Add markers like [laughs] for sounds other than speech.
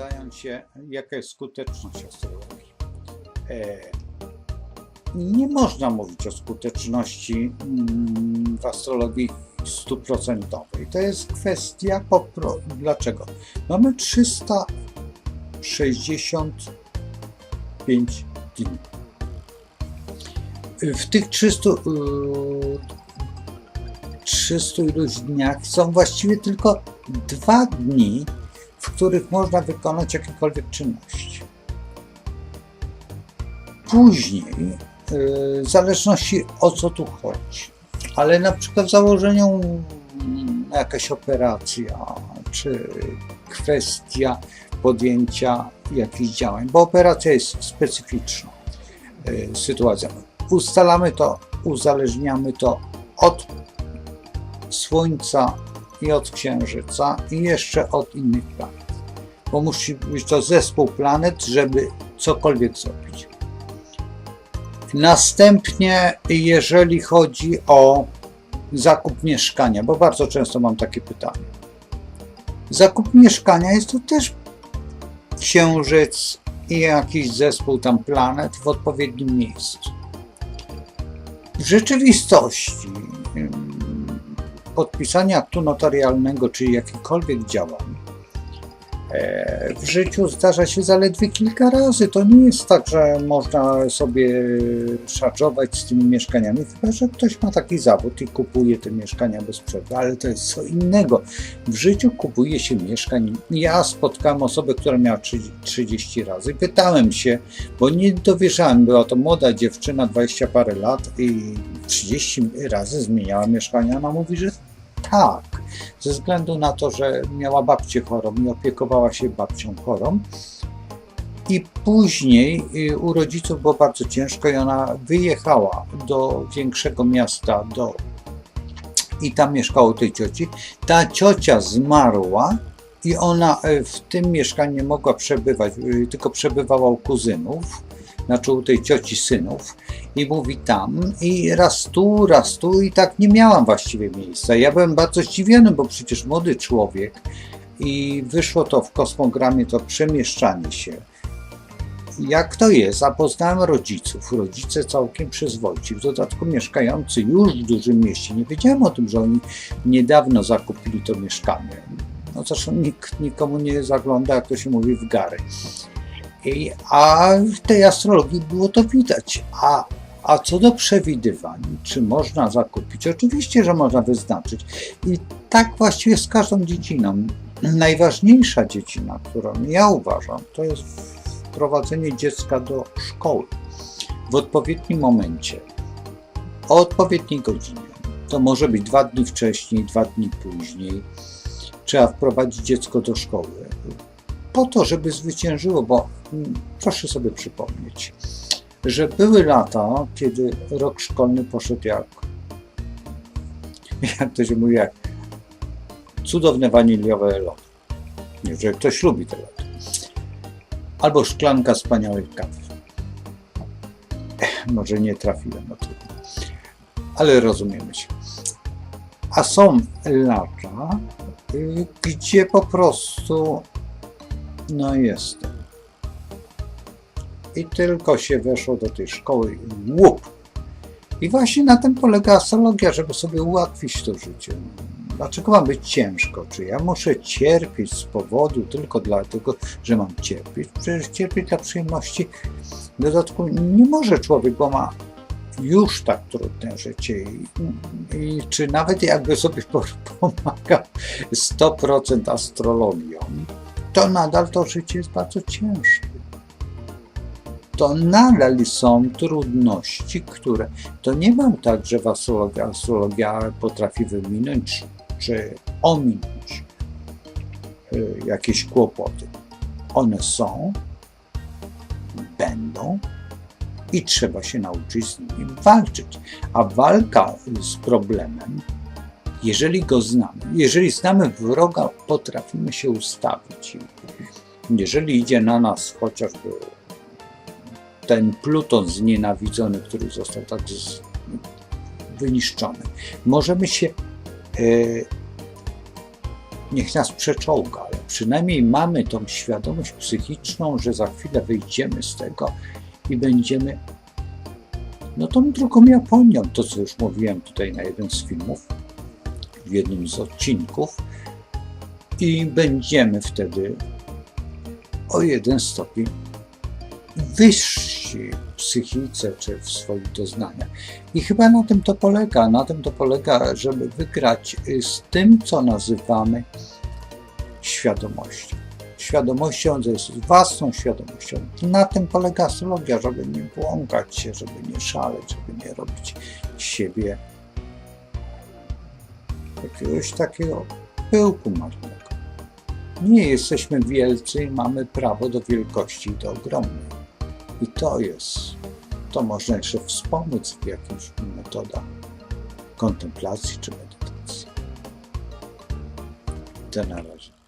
pytają się, jaka jest skuteczność astrologii. E, nie można mówić o skuteczności mm, w astrologii stuprocentowej. To jest kwestia po pro... Dlaczego? Mamy 365 dni. W tych 300, y, 300 iluś dniach są właściwie tylko dwa dni, w których można wykonać jakiekolwiek czynności. Później, y, w zależności o co tu chodzi, ale na przykład w założeniu mm, jakaś operacja, czy kwestia podjęcia jakichś działań, bo operacja jest specyficzną y, sytuacją. Ustalamy to, uzależniamy to od Słońca i od Księżyca i jeszcze od innych planet. Bo musi być to zespół planet, żeby cokolwiek zrobić. Następnie, jeżeli chodzi o zakup mieszkania, bo bardzo często mam takie pytanie. Zakup mieszkania jest to też Księżyc i jakiś zespół tam planet w odpowiednim miejscu. W rzeczywistości ym, podpisanie aktu notarialnego czy jakichkolwiek działań e, w życiu zdarza się zaledwie kilka razy. To nie jest tak, że można sobie szarżować z tymi mieszkaniami, chyba że ktoś ma taki zawód i kupuje te mieszkania bez przerwy, ale to jest co innego. W życiu kupuje się mieszkań. Ja spotkałem osobę, która miała 30 30 razy. Pytałem się, bo nie dowierzałem, była to młoda dziewczyna, 20 parę lat i 30 razy zmieniała mieszkania. Ona mówi, że tak, ze względu na to, że miała babcię chorą i opiekowała się babcią chorą. I później y, u rodziców było bardzo ciężko i ona wyjechała do większego miasta, do i tam mieszkała u tej cioci. Ta ciocia zmarła i ona y, w tym mieszkaniu nie mogła przebywać, y, tylko przebywała u kuzynów, znaczy u tej cioci synów i mówi tam i raz tu, raz tu i tak nie miałam właściwie miejsca. Ja byłem bardzo zdziwiony, bo przecież młody człowiek i wyszło to w kosmogramie, to przemieszczanie się. Jak to jest? A poznałem rodziców, rodzice całkiem przyzwoici, w dodatku mieszkający już w dużym mieście. Nie wiedziałem o tym, że oni niedawno zakupili to mieszkanie. No zresztą nikt nikomu nie zagląda, jak to się mówi, w gary. I, a w tej astrologii było to widać. A, a co do przewidywań, czy można zakupić? Oczywiście, że można wyznaczyć. I tak właściwie z każdą dziedziną. Najważniejsza dziedzina, którą ja uważam, to jest wprowadzenie dziecka do szkoły w odpowiednim momencie, o odpowiedniej godzinie. To może być dwa dni wcześniej, dwa dni później. Trzeba wprowadzić dziecko do szkoły po to, żeby zwyciężyło, bo mm, proszę sobie przypomnieć, że były lata, kiedy rok szkolny poszedł jak, [laughs] jak to się mówi, jak cudowne waniliowe lody. Że ktoś lubi te lody. Albo szklanka wspaniałej kawy. Ech, Może nie trafiłem, no trudno. Ale rozumiemy się. A są lata, y, gdzie po prostu no jestem. I tylko się weszło do tej szkoły łup. I właśnie na tym polega astrologia, żeby sobie ułatwić to życie. Dlaczego ma być ciężko? Czy ja muszę cierpieć z powodu tylko dlatego, że mam cierpieć? Przecież cierpieć dla przyjemności. W dodatku nie może człowiek, bo ma już tak trudne życie i, i czy nawet jakby sobie pomagał 100% astrologią, to nadal to życie jest bardzo ciężkie. To nadal są trudności, które to nie mam tak, że astrologia, astrologia potrafi wyminąć czy ominąć y, jakieś kłopoty. One są, będą i trzeba się nauczyć z nimi walczyć. A walka z problemem jeżeli go znamy, jeżeli znamy wroga, potrafimy się ustawić. Jeżeli idzie na nas chociażby ten Pluton znienawidzony, który został tak z, wyniszczony, możemy się, e, niech nas przeczołga, ale przynajmniej mamy tą świadomość psychiczną, że za chwilę wyjdziemy z tego i będziemy no tą drugą Japonią, to co już mówiłem tutaj na jeden z filmów, w jednym z odcinków. I będziemy wtedy o jeden stopień wyżsi w psychice czy w swoich doznaniach. I chyba na tym to polega, na tym to polega, żeby wygrać y, z tym, co nazywamy świadomością. Świadomością, to jest własną świadomością. Na tym polega astrologia, żeby nie błąkać się, żeby nie szaleć, żeby nie robić siebie jakiegoś takiego pyłku marnego. Nie jesteśmy wielcy i mamy prawo do wielkości i do ogromnej. I to jest, to można jeszcze wspomóc w jakichś metodach kontemplacji czy medytacji. To na razie.